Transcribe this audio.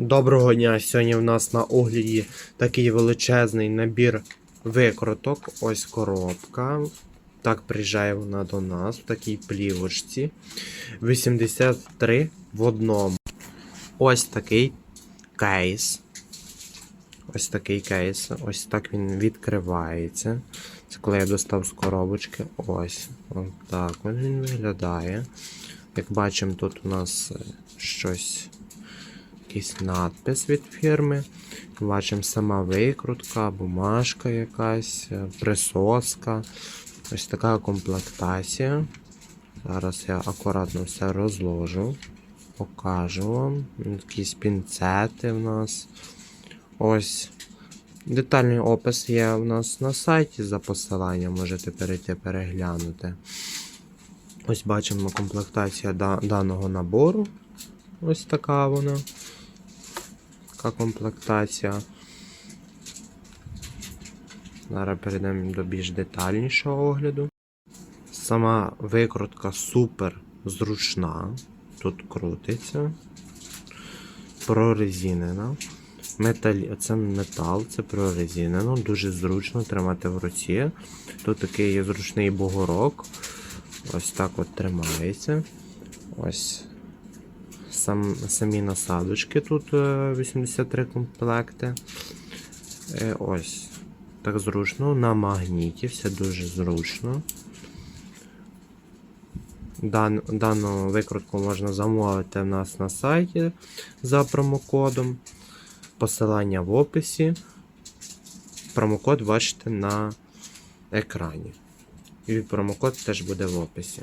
Доброго дня! Сьогодні в нас на огляді такий величезний набір викруток. Ось коробка. Так приїжджає вона до нас в такій плівочці. 83 в одному. Ось такий кейс. Ось такий кейс. Ось так він відкривається. Це коли я достав з коробочки. Ось. Ось так він виглядає. Як бачимо, тут у нас щось якийсь надпис від фірми. Бачимо сама викрутка, бумажка якась, е, присоска. Ось така комплектація. Зараз я акуратно все розложу, покажу вам. Якісь пінцети в нас. Ось. Детальний опис є у нас на сайті за посиланням, можете перейти переглянути. Ось бачимо комплектація даного набору. Ось така вона. Така комплектація. Зараз перейдемо до більш детальнішого огляду. Сама викрутка супер зручна. Тут крутиться. Прорезинена. Металі... Це метал, це прорезинено, дуже зручно тримати в руці. Тут такий є зручний бугорок. Ось так от тримається. Ось сам, самі насадочки тут е, 83 комплекти. Е, Ось. Так зручно. На магніті, все дуже зручно. Дан, дану викрутку можна замовити в нас на сайті за промокодом. Посилання в описі. Промокод бачите на екрані. І промокод теж буде в описі.